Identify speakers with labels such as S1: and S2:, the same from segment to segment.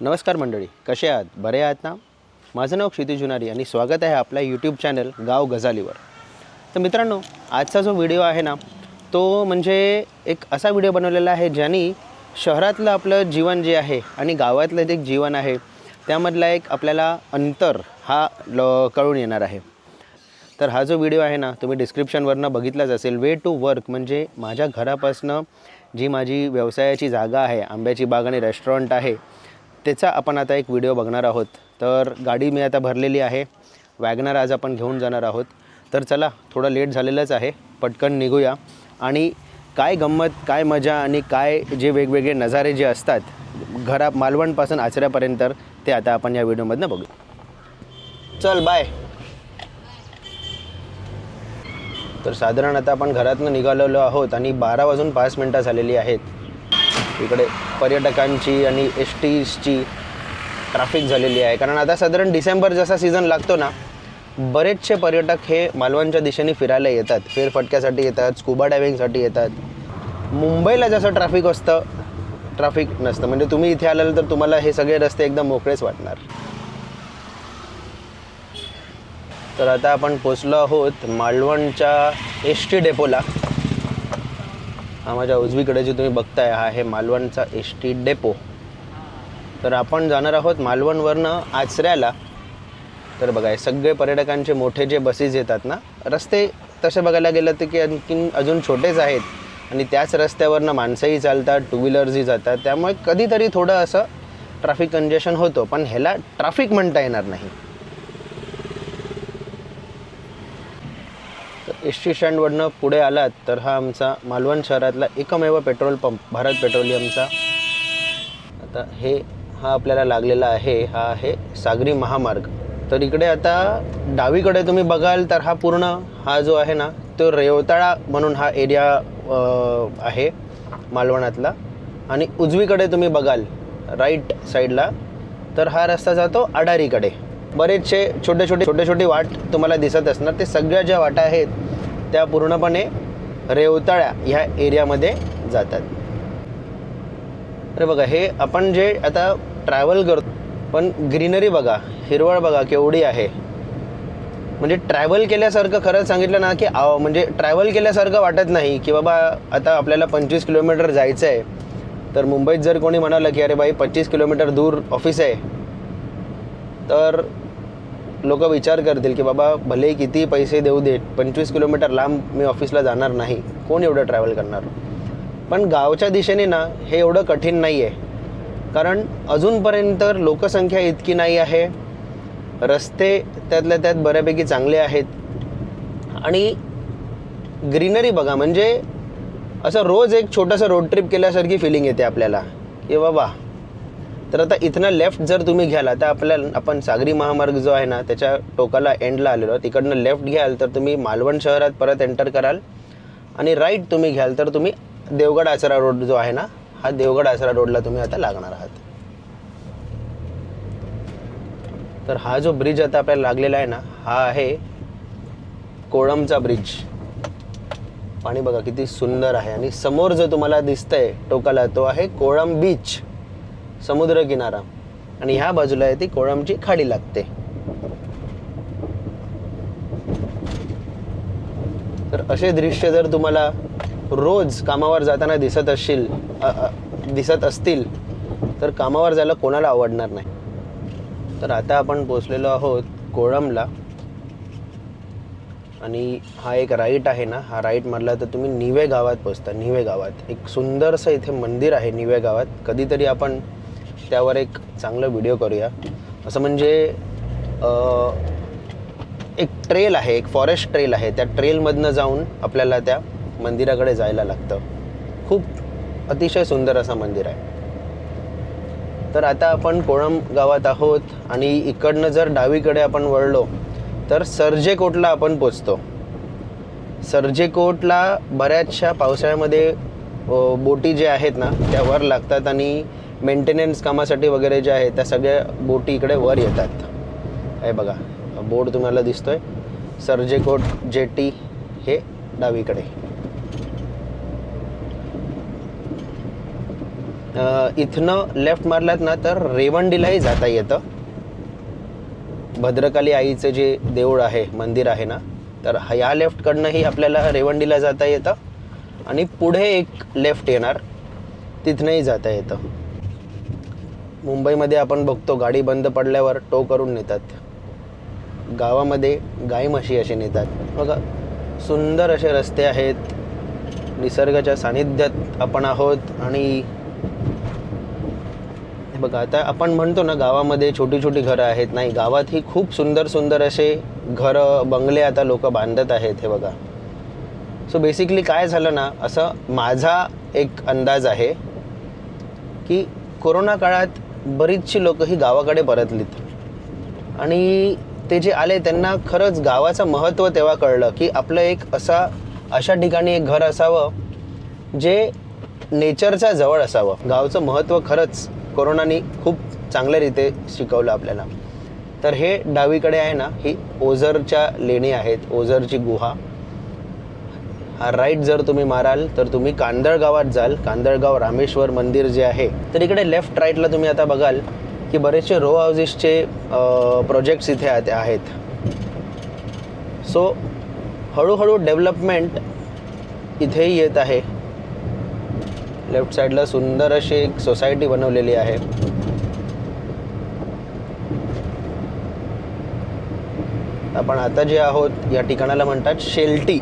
S1: नमस्कार मंडळी कसे आहात? बरे आहात ना? माझं नाव क्षिती जुनारी आणि स्वागत आहे आपल्या यूट्यूब चॅनल गाव गझालीवर तर मित्रांनो आजचा जो व्हिडिओ आहे ना तो म्हणजे एक असा व्हिडिओ बनवलेला आहे ज्याने शहरातलं आपलं जीवन जे आहे आणि गावातलं जे जीवन आहे त्यामधला एक आपल्याला अंतर हा ल कळून येणार आहे. तर हा जो व्हिडिओ आहे ना तुम्ही डिस्क्रिप्शनवरनं बघितलाच असेल. वे टू वर्क म्हणजे माझ्या घरापासनं जी माझी व्यवसायाची जागा आहे आंब्याची बाग आणि रेस्टॉरंट आहे त्याचा आपण आता एक व्हिडिओ बघणार आहोत. तर गाडी मी आता भरलेली आहे. वॅगनर आज आपण घेऊन जाणार आहोत. तर चला थोडं लेट झालेलंच आहे. पटकन निघूया. आणि काय गंमत काय मजा आणि काय जे वेगवेगळे नजारे जे असतात घरा मालवणपासून आचऱ्यापर्यंत ते आता आपण या व्हिडिओमधनं बघू. चल बाय तर साधारण आता आपण घरातनं निघालेलो आहोत आणि बारा वाजून पाच मिनटं झालेली आहेत. इकडे पर्यटकांची आणि एस टीजची ट्रॅफिक झालेली आहे. कारण आता साधारण डिसेंबर जसा सीझन लागतो ना बरेचसे पर्यटक हे मालवणच्या दिशेने फिरायला येतात. फेरफटक्यासाठी येतात स्कुबा डायव्हिंगसाठी येतात. मुंबईला जसं ट्रॅफिक असतं ट्रॅफिक नसतं. म्हणजे तुम्ही इथे आलाल तर तुम्हाला हे सगळे रस्ते एकदम मोकळेच वाटणार. तर आता आपण पोचलो आहोत मालवणच्या एस टी डेपोला. हा माझ्या उजवीकडे जे तुम्ही बघताय हा आहे मालवणचा एस टी डेपो. तर आपण जाणार आहोत मालवणवरनं आचऱ्याला. तर बघा हे सगळे पर्यटकांचे मोठे जे बसेस येतात ना रस्ते तसे बघायला गेलं तर की आणखीन अजून छोटेच आहेत. आणि त्याच रस्त्यावरनं माणसंही चालतात टू व्हीलर्सही जातात. त्यामुळे कधीतरी थोडं असं ट्रॅफिक कंजेशन होतं पण ह्याला ट्रॅफिक म्हणता येणार नाही. तर एस स्टँडवरनं पुढे आलात तर हा आमचा मालवण शहरातला एकमेव पेट्रोल पंप भारत पेट्रोलियमचा. आता हे हा आपल्याला लागलेला आहे हा आहे सागरी महामार्ग. तर इकडे आता डावीकडे तुम्ही बघाल तर हा पूर्ण हा जो आहे ना तो रेवताळा म्हणून हा एरिया आहे मालवणातला. आणि उजवीकडे तुम्ही बघाल राईट साईडला तर हा रस्ता जातो अडारीकडे. बरेचसे छोटे छोटे छोटे छोटे वाट तुम्हाला दिसत असणार. ते सगळ्या ज्या वाटा आहेत त्या पूर्णपणे रेवताळ्या ह्या एरियामध्ये जातात. अरे बघा हे आपण जे आता ट्रॅव्हल करतो पण ग्रीनरी बघा हिरवळ बघा केवढी आहे. म्हणजे ट्रॅव्हल केल्यासारखं खरंच सांगितलं ना की आव म्हणजे ट्रॅव्हल केल्यासारखं वाटत नाही की बाबा आता आपल्याला पंचवीस किलोमीटर जायचं आहे. तर मुंबईत जर कोणी म्हणालं की अरे बाई पच्चीस किलोमीटर दूर ऑफिस आहे. तर लोक विचार करतील की बाबा भले किती पैसे देऊ देत पंचवीस किलोमीटर लांब मी ऑफिसला जाणार नाही कोण एवढं ट्रॅव्हल करणार? पण गावच्या दिशेने ना हे एवढं कठीण नाही आहे कारण अजूनपर्यंत लोकसंख्या इतकी नाही आहे रस्ते त्यातल्या त्यात बऱ्यापैकी चांगले आहेत. आणि ग्रीनरी बघा म्हणजे असं रोज एक छोटंसं रोड ट्रिप केल्यासारखी फिलिंग येते आपल्याला की बाबा तर आता इथनं लेफ्ट जर तुम्ही घ्याल आता आपल्याला आपण सागरी महामार्ग जो आहे ना त्याच्या टोकाला एंडला आलेलो आहोत. तिकडनं लेफ्ट घ्याल तर तुम्ही मालवण शहरात परत एंटर कराल. आणि राईट तुम्ही घ्याल तर तुम्ही देवगड आसरा रोड जो आहे ना हा देवगड आसरा रोडला तुम्ही आता लागणार आहात. तर हा जो ब्रिज आता आपल्याला लागलेला आहे ना हा आहे कोळमचा ब्रिज पाणी बघा किती सुंदर आहे. आणि समोर जो तुम्हाला दिसतंय टोकाला तो आहे कोळम बीच समुद्र किनारा आणि ह्या बाजूला आहे ती कोळमची खाडी लागते. तर असे दृश्य जर तुम्हाला रोज कामावर जाताना दिसत असतील दिसत असतील तर कामावर जायला कोणाला आवडणार नाही. तर आता आपण पोचलेलो आहोत कोळमला. आणि हा एक राईट आहे ना हा राईट मारला तर तुम्ही निवे गावात पोचता निवे गावात. एक सुंदरसं इथे मंदिर आहे निवे गावात. कधीतरी आपण त्यावर एक चांगला व्हिडिओ करूया. असं म्हणजे एक ट्रेल आहे एक फॉरेस्ट ट्रेल आहे. त्या ट्रेलमधनं जाऊन आपल्याला त्या मंदिराकडे जायला लागतं. खूप अतिशय सुंदर असं मंदिर आहे. तर आता आपण कोळम गावात आहोत आणि इकडनं जर डावीकडे आपण वळलो तर सर्जेकोटला आपण पोचतो. सर्जेकोटला बऱ्याचशा पावसाळ्यामध्ये बोटी जे आहेत ना त्या वर लागतात आणि मेंटेनन्स कामासाठी वगैरे जे आहे त्या सगळ्या बोटी इकडे वर येतात. हे बघा बोर्ड तुम्हाला दिसतोय. सर्जेकोट जेटी हे डावीकडे. इथनं लेफ्ट मारलात ना तर रेवंडीलाही जाता येतं. भद्रकाली आईचं जे देऊळ आहे मंदिर आहे ना तर ह्या या लेफ्टकडनंही आपल्याला रेवंडीला जाता येतं. आणि पुढे एक लेफ्ट येणार तिथनंही जाता येतं. मुंबईमध्ये आपण बघतो गाडी बंद पडल्यावर टो करून नेतात. गावामध्ये गाई म्हशी असे नेतात. बघा सुंदर असे रस्ते आहेत. निसर्गाच्या सानिध्यात आपण आहोत आणि बघा आता आपण म्हणतो ना गावामध्ये छोटी छोटी घरं आहेत. नाही गावात ही खूप सुंदर सुंदर असे घरं बंगले आता लोक बांधत आहेत हे बघा. सो बेसिकली काय झालं ना असं माझा एक अंदाज आहे की कोरोना काळात बरीचशी लोक ही गावाकडे परतलीत. आणि ते जे आले त्यांना खरंच गावाचं महत्त्व तेव्हा कळलं की आपलं एक असा अशा ठिकाणी एक घर असावं जे नेचरच्या जवळ असावं. गावचं महत्त्व खरंच कोरोनानी खूप चांगल्या रीते शिकवलं आपल्याला. तर हे डावीकडे आहे ना ही ओझरच्या लेणी आहेत ओझरची गुहा. हा राईट जर तुम्ही माराल तर तुम्ही कांदळगावात जाल. कांदळगाव रामेश्वर मंदिर जे आहे तर इकडे लेफ्ट राईटला तुम्ही आता बघाल की बरेचसे रो हाऊसेसचे प्रोजेक्ट्स इथे आहेत. सो हळूहळू डेव्हलपमेंट इथेही येत आहे. लेफ्ट साईडला सुंदर अशी एक सोसायटी बनवलेली आहे. आपण आता जे आहोत या ठिकाणाला म्हणतात शेल्टी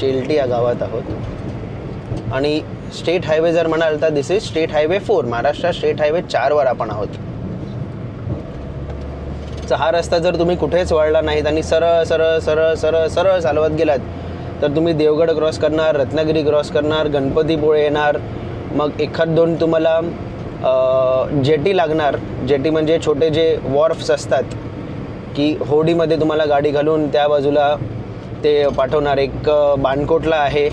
S1: शेल्टी या गावात आहोत. आणि स्टेट हायवे जर म्हणाल तर this is state highway four Maharashtra state highway चारवर आपण आहोत. हा रस्ता जर तुम्ही कुठेच वळला नाहीत आणि सरळ सरळ सरळ सरळ सरळ चालवत गेलात तर तुम्ही देवगड क्रॉस करणार रत्नागिरी क्रॉस करणार गणपतीपुळे येणार मग एखाद दोन तुम्हाला जेटी लागणार. जेटी म्हणजे छोटे जे वॉर्फ्स असतात की होडीमध्ये तुम्हाला गाडी घालून त्या बाजूला ते पाठवणार. एक बाणकोटला आहे.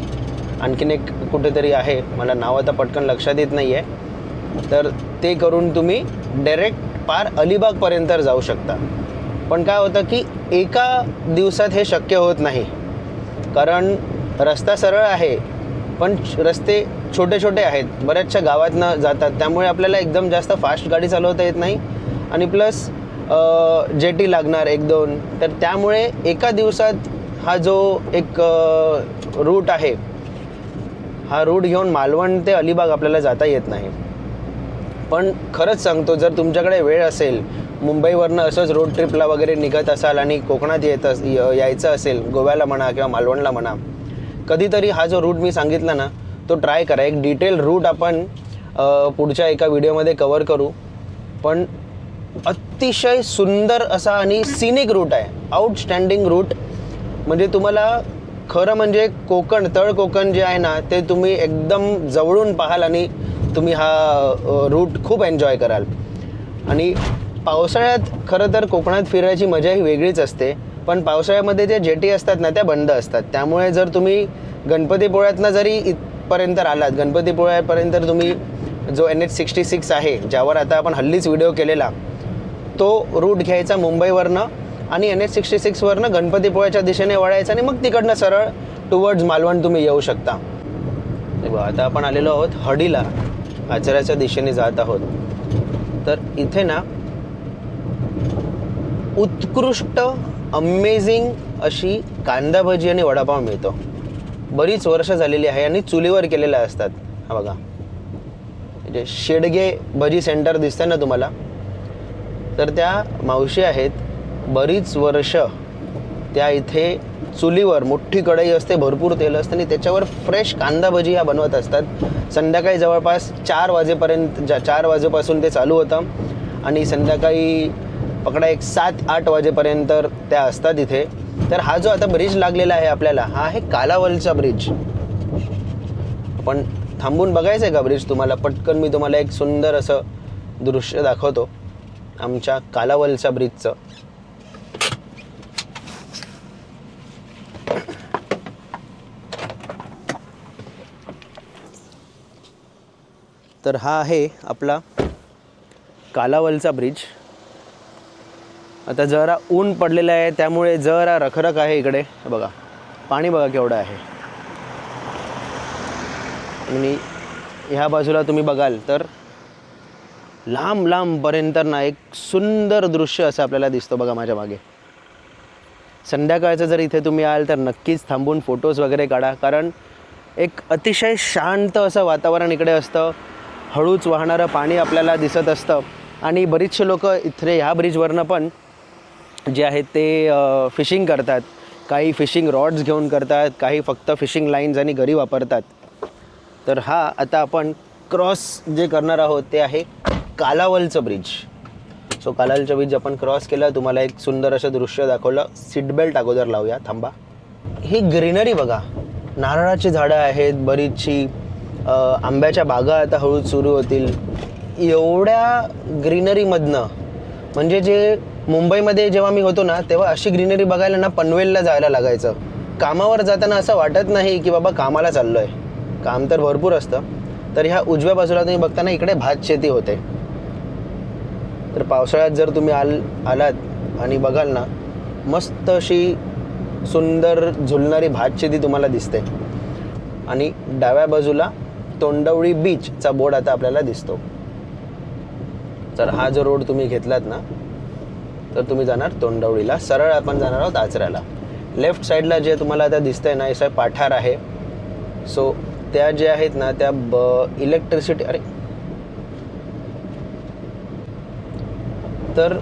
S1: आणखीन एक कुठेतरी आहे. मला नाव आता पटकन लक्षात येत नाही आहे तर ते करून तुम्ही डायरेक्ट पार अलिबागपर्यंत जाऊ शकता. पण काय होतं की एका दिवसात हे शक्य होत नाही. कारण रस्ता सरळ आहे पण रस्ते छोटे छोटे आहेत. बऱ्याचशा गावातनं जातात. त्यामुळे आपल्याला एकदम जास्त फास्ट गाडी चालवता येत नाही. आणि प्लस जेटी लागणार एक दोन. तर त्यामुळे एका दिवसात हा जो एक रूट आहे हा रूट घेऊन मालवण ते अलिबाग आपल्याला जाता येत नाही. पण खरंच सांगतो जर तुमच्याकडे वेळ असेल मुंबईवरनं असंच रोड ट्रिपला वगैरे निघत असाल आणि कोकणात येत अस यायचं असेल गोव्याला म्हणा किंवा मालवणला म्हणा कधीतरी हा जो रूट मी सांगितला ना तो ट्राय करा. एक डिटेल रूट आपण पुढच्या एका व्हिडिओमध्ये कवर करू. पण अतिशय सुंदर असा आणि सिनिक रूट आहे. आउटस्टँडिंग रूट म्हणजे तुम्हाला खरं म्हणजे कोकण तळ कोकण जे आहे ना ते तुम्ही एकदम जवळून पाहाल आणि तुम्ही हा रूट खूप एन्जॉय कराल. आणि पावसाळ्यात खरं तर कोकणात फिरायची मजा ही वेगळीच असते. पण पावसाळ्यामध्ये ज्या जेटी असतात ना त्या बंद असतात. त्यामुळे जर तुम्ही गणपतीपुळ्यातनं जरी इथपर्यंत आलात गणपतीपुळ्यापर्यंत तुम्ही जो एन एच सिक्स्टी सिक्स आहे ज्यावर आता आपण हल्लीच व्हिडिओ केलेला तो रूट घ्यायचा मुंबईवरनं आणि एन एच सिक्स्टी सिक्सवरनं गणपतीपुळ्याच्या दिशेने वळायचं आणि मग तिकडनं सरळ टुवर्ड्स मालवण तुम्ही येऊ शकता. बघा, आता आपण आलेलो आहोत हडीला. आचऱ्याच्या दिशेने जात आहोत. तर इथे ना उत्कृष्ट अमेझिंग अशी कांदा भजी आणि वडापाव मिळतो. बरीच वर्ष झालेली आहे आणि चुलीवर केलेल्या असतात. हा बघा. म्हणजे शेडगे भजी सेंटर दिसतंय ना तुम्हाला? तर त्या मावशी आहेत बरीच वर्ष त्या इथे चुलीवर मोठी कढई असते भरपूर तेल असतं आणि त्याच्यावर फ्रेश कांदा भजी ह्या बनवत असतात. संध्याकाळी जवळपास चार वाजेपर्यंत ज्या चार वाजेपासून ते चालू होतं आणि संध्याकाळी पकडा एक सात आठ वाजेपर्यंत त्या असतात इथे. तर हा जो आता ब्रिज लागलेला आहे आपल्याला हा आहे कालावलचा ब्रिज पण थांबून बघायचं आहे का ब्रिज तुम्हाला? पटकन मी तुम्हाला एक सुंदर असं दृश्य दाखवतो. आमच्या कालावलच्या ब्रिजचं तर हा आहे आपला कालावलचा ब्रिज. आता जरा ऊन पडलेलं आहे त्यामुळे जरा रखरख आहे इकडे. बघा पाणी बघा केवढं आहे. आणि ह्या बाजूला तुम्ही बघाल तर लांब लांबपर्यंत ना एक सुंदर दृश्य असं आपल्याला दिसतं बघा माझ्या मागे. संध्याकाळचं जर इथे तुम्ही आल तर नक्कीच थांबून फोटोज वगैरे काढा कारण एक अतिशय शांत असं वातावरण इकडे असतं. हळूच वाहणारं पाणी आपल्याला दिसत असतं. आणि बरीचसे लोक इथे ह्या ब्रिजवरनं पण जे आहेत ते फिशिंग करतात. काही फिशिंग रॉड्स घेऊन करतात काही फक्त फिशिंग लाईन्स आणि घरी वापरतात. तर हा आता आपण क्रॉस जे करणार आहोत ते आहे कालावलचं ब्रिज सो कालावलचं ब्रिज आपण क्रॉस केलं. तुम्हाला एक सुंदर असं दृश्य दाखवलं. सीटबेल्ट अगोदर लावूया. थांबा. ही ग्रीनरी बघा. नारळाची झाडं आहेत बरीचशी आंब्याच्या बागा आता हळू सुरू होतील. एवढ्या ग्रीनरीमधनं म्हणजे जे मुंबईमध्ये जेव्हा मी होतो ना तेव्हा अशी ग्रीनरी बघायला ना पनवेलला जायला लागायचं. कामावर जाताना असं वाटत नाही की बाबा कामाला चाललो आहे काम तर भरपूर असतं. तर ह्या उजव्या बाजूला तुम्ही बघताना इकडे भात शेती होते. तर पावसाळ्यात जर तुम्ही आल आलात आणि बघाल ना मस्त अशी सुंदर झुलणारी भात शेती तुम्हाला दिसते. आणि डाव्या बाजूला तोंडवळी बीचचा बोर्ड आता आपल्याला दिसतो. तर हा जो रोड तुम्ही घेतलात ना तर तुम्ही जाणार तोंडवळीला. सरळ आपण जाणार आहोत आचऱ्याला लेफ्ट साईडला जे तुम्हाला आता दिसतंय ना हे पाठार आहे. सो त्या ज्या आहेत ना त्या ब इलेक्ट्रिसिटी अरे. तर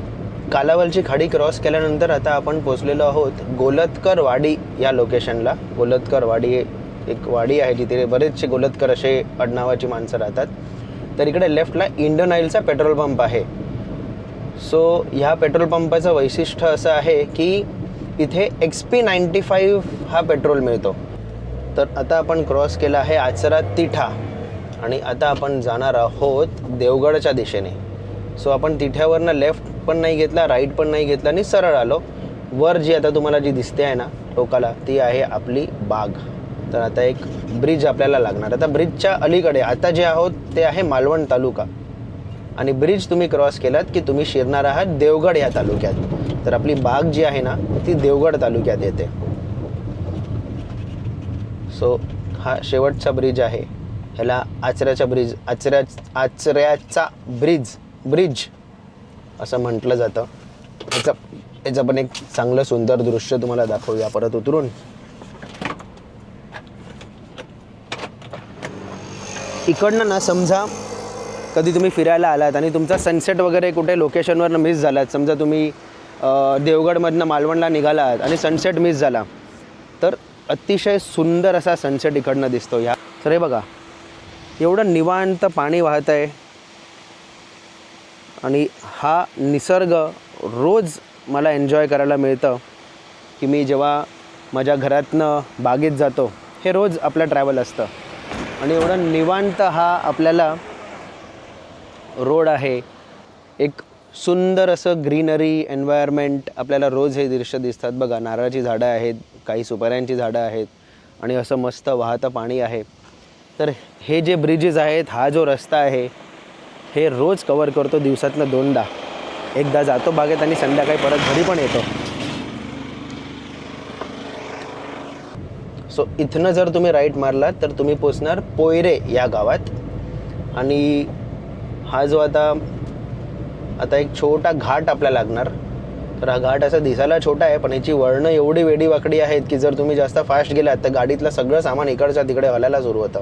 S1: कालावलची खाडी क्रॉस केल्यानंतर आता आपण पोचलेलो आहोत गोलतकर वाडी या लोकेशनला गोलतकर वाडी एक वाडी आहे जिथे बरेचसे गोलतकर असे आडनावाची माणसं राहतात. तर इकडे लेफ्टला इंडियन ऑइलचा पेट्रोल पंप आहे. सो ह्या पेट्रोल पंपाचं वैशिष्ट्य असं आहे की इथे एक्स पी नाईन्टी फाईव्ह हा पेट्रोल मिळतो. तर आता आपण क्रॉस केला आहे आचरा तिठा आणि आता आपण जाणार आहोत देवगडच्या दिशेने. सो आपण तिठ्यावरनं लेफ्ट पण नाही घेतला राईट पण नाही घेतला आणि सरळ आलो. वर जी आता तुम्हाला जी दिसते आहे ना टोकाला ती आहे आपली बाग. तर आता एक ब्रिज आपल्याला लागणार. आता ब्रिजच्या अलीकडे आता जे आहोत ते आहे मालवण तालुका. आणि ब्रिज तुम्ही क्रॉस केलात की तुम्ही शिरणार आहात देवगड या तालुक्यात. तर आपली बाग जी आहे ना ती देवगड तालुक्यात येते. सो हा शेवटचा ब्रिज आहे. ह्याला आचऱ्याचा ब्रिज आचऱ्या आचऱ्याचा ब्रिज ब्रिज असं म्हटलं जातं. याचं याचं पण एक चांगलं सुंदर दृश्य तुम्हाला दाखवूया. परत उतरून. इकडनं ना समजा कधी तुम्ही फिरायला आलात आणि तुमचा सनसेट वगैरे कुठे लोकेशनवरनं मिस झालात समजा तुम्ही देवगडमधनं मालवणला निघालात आणि सनसेट मिस झाला तर अतिशय सुंदर असा सनसेट इकडनं दिसतो ह्या तर हे बघा एवढं निवांत पाणी वाहत आहे आणि हा निसर्ग रोज मला एन्जॉय करायला मिळतं की मी जेव्हा माझ्या घरातनं बागेत जातो हे रोज आपलं ट्रॅव्हल असतं. आणि एवढं निवांत हा आपल्याला रोड आहे. एक सुंदर असं ग्रीनरी एन्व्हायरमेंट आपल्याला रोज हे दृश्य दिसतात. बघा नारळाची झाडं आहेत काही सुपाऱ्यांची झाडं आहेत आणि असं मस्त वाहतं पाणी आहे. तर हे जे ब्रिजेस आहेत हा जो रस्ता आहे हे रोज कवर करतो दिवसातनं दोनदा. एकदा जातो बागेत आणि संध्याकाळी परत घरी पण येतो. सो इथनं जर तुम्ही राईट मारलात तर तुम्ही पोचणार पोयरे या गावात. आणि हा जो आता आता एक छोटा घाट आपल्याला लागणार. तर हा घाट असा दिसायला छोटा आहे पण याची वळणं एवढी वेडी वाकडी आहेत की जर तुम्ही जास्त फास्ट गेलात तर गाडीतलं सगळं सामान इकडच्या तिकडे हलायला सुरू होतं.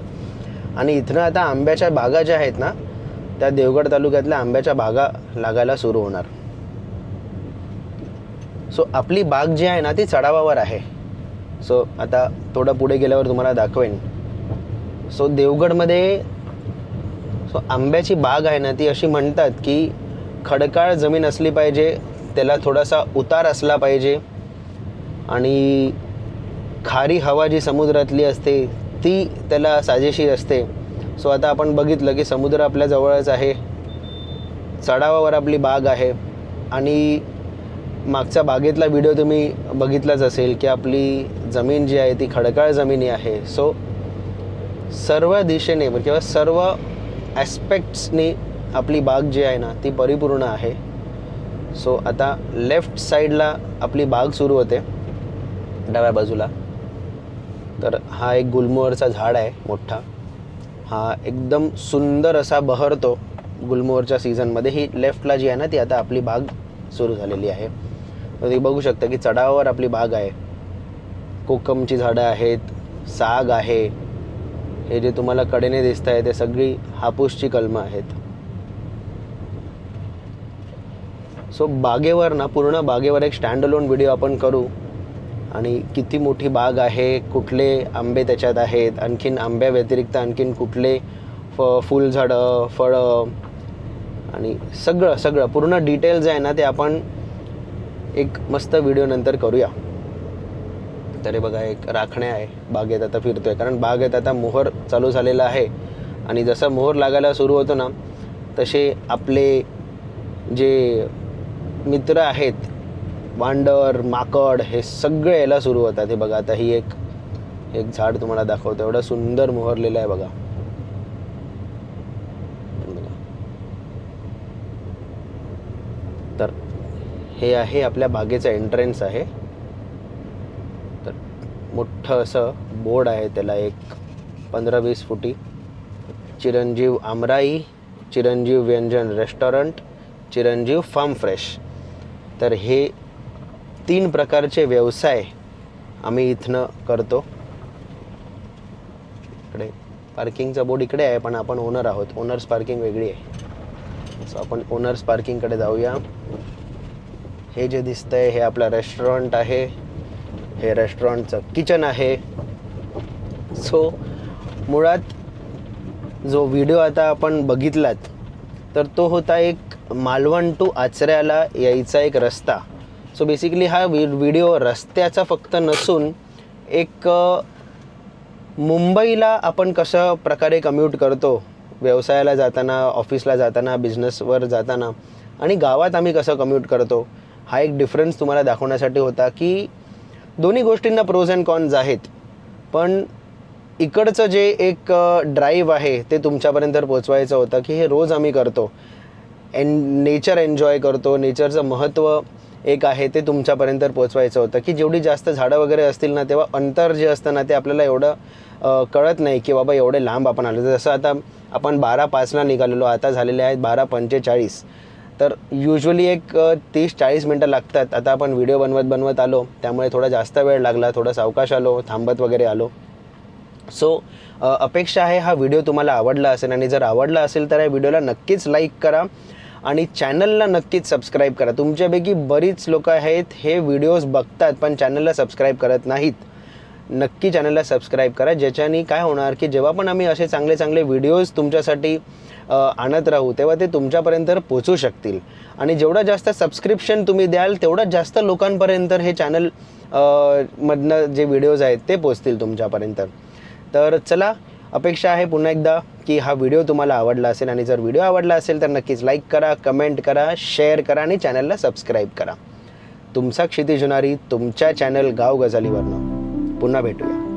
S1: आणि इथनं आता आंब्याच्या बागा ज्या आहेत ना त्या देवगड तालुक्यातल्या आंब्याच्या बागा लागायला सुरू होणार. सो आपली बाग जी आहे ना ती चढावावर आहे. सो आता थोडं पुढे गेल्यावर तुम्हाला दाखवेन. सो देवगडमध्ये सो आंब्याची बाग आहे ना ती अशी म्हणतात की खडकाळ जमीन असली पाहिजे त्याला थोडासा उतार असला पाहिजे. आणि खारी हवा जी समुद्रातली असते ती त्याला साजेशीर असते. सो आता आपण बघितलं की समुद्र आपल्या जवळच आहे. चढावावर आपली बाग आहे. आणि मागच्या बागेतला व्हिडिओ तुम्ही बघितलाच असेल की आपली जमीन जी आहे ती खडकाळ जमिनी आहे. सो सर्व दिशेने म्हणजे किंवा सर्व ॲस्पेक्ट्सनी आपली बाग जी आहे ना ती परिपूर्ण आहे. सो आता लेफ्ट साईडला आपली बाग सुरू होते डाव्या बाजूला. तर हा एक गुलमोहरचा झाड आहे मोठा. हा एकदम सुंदर असा बहरतो गुलमोहरच्या सीझनमध्ये ही लेफ्टला जी आहे ना ती आता आपली बाग सुरू झालेली आहे. तर बघू शकता की चढावावर आपली बाग आहे. कोकमची झाडं आहेत साग आहे. हे जे तुम्हाला कडेने दिसत आहे ते सगळी हापूसची कलमं आहेत. सो बागेवर ना पूर्ण बागेवर एक स्टँड अलोन व्हिडिओ आपण करू. आणि किती मोठी बाग आहे कुठले आंबे त्याच्यात आहेत आणखीन आंब्या व्यतिरिक्त आणखीन कुठले फ फुलझाडं फळं. आणि सगळं सगळं पूर्ण डिटेल्स जे आहे ना ते आपण एक मस्त व्हिडिओ नंतर करूया. तरी बघा एक राखण्या आहे. बागेत आता फिरतोय. कारण बागेत आता मोहर चालू झालेला आहे. आणि जसं मोहर लागायला सुरू होतो ना तसे आपले जे मित्र आहेत वांडर माकड हे सगळे यायला सुरू होतात. हे बघा आता ही एक एक झाड तुम्हाला दाखवतो. एवढं सुंदर मोहरलेलं आहे बघा. तर हे आहे आपल्या बागेचं एंट्रन्स आहे. तर मोठं असं बोर्ड आहे त्याला एक पंधरा वीस फुटी. चिरंजीव आमराई चिरंजीव व्यंजन रेस्टॉरंट चिरंजीव फार्म फ्रेश तर हे तीन प्रकारचे व्यवसाय आम्ही इथनं करतो. इकडे पार्किंगचा बोर्ड इकडे आहे पण आपण ओनर आहोत. ओनर्स पार्किंग वेगळी आहे. सो आपण ओनर्स पार्किंगकडे जाऊया. हे जे दिसतंय हे आपलं रेस्टॉरंट आहे. हे रेस्टॉरंटचं किचन आहे. सो मुळात जो व्हिडिओ आता आपण बघितलात तर तो होता एक मालवण टू आचऱ्याला यायचा एक रस्ता. सो बेसिकली हा वि व्हिडिओ रस्त्याचा फक्त नसून एक मुंबईला आपण कशा प्रकारे कम्यूट करतो व्यवसायाला जाताना ऑफिसला जाताना बिझनेसवर जाताना आणि गावात आम्ही कसं कम्यूट करतो हा एक डिफरन्स तुम्हाला दाखवण्यासाठी होता की दोन्ही गोष्टींना प्रोज अँड कॉन्स आहेत. पण इकडचं जे एक ड्राईव्ह आहे ते तुमच्यापर्यंत पोचवायचं होतं की हे रोज आम्ही करतो. एन नेचर एन्जॉय करतो. नेचरचं महत्त्व एक आहे ते तुमच्यापर्यंत पोचवायचं होतं की जेवढी जास्त झाडं वगैरे असतील ना तेव्हा अंतर जे असतं ना ते आपल्याला एवढं कळत नाही की बाबा एवढे लांब आपण आलो. जसं आता आपण बारा पाचला निघालेलो आता झालेले आहेत बारा पंचेचाळीस. तर युजली एक तीस चाळीस मिनटं लागतात. आता आपण व्हिडिओ बनवत बनवत आलो त्यामुळे थोडा जास्त वेळ लागला थोडा सावकाश आलो थांबत वगैरे आलो. सो अपेक्षा आहे हा व्हिडिओ तुम्हाला आवडला असेल आणि जर आवडला असेल तर या व्हिडिओला नक्कीच लाईक करा आणि चॅनलला नक्कीच सबस्क्राईब करा. तुमच्यापैकी बरीच लोक आहेत हे व्हिडिओज बघतात पण चॅनलला सबस्क्राईब करत नाहीत. नक्की चॅनलला सबस्क्राईब करा ज्याच्यानी काय होणार की जेव्हा पण आम्ही असे चांगले चांगले व्हिडिओज तुमच्यासाठी आणत राहू तेव्हा ते तुमच्यापर्यंत पोचू शकतील. आणि जेवढं जास्त सबस्क्रिप्शन तुम्ही द्याल तेवढं जास्त लोकांपर्यंत हे चॅनल मधनं जे व्हिडिओज आहेत ते पोचतील तुमच्यापर्यंत. तर चला अपेक्षा आहे पुन्हा एकदा की हा व्हिडिओ तुम्हाला आवडला असेल आणि जर व्हिडिओ आवडला असेल तर नक्कीच लाईक करा कमेंट करा शेअर करा आणि चॅनलला सबस्क्राईब करा. तुमचा क्षितिज होणारी तुमच्या चॅनल गाव गजालीवरनं पुन्हा भेटूया.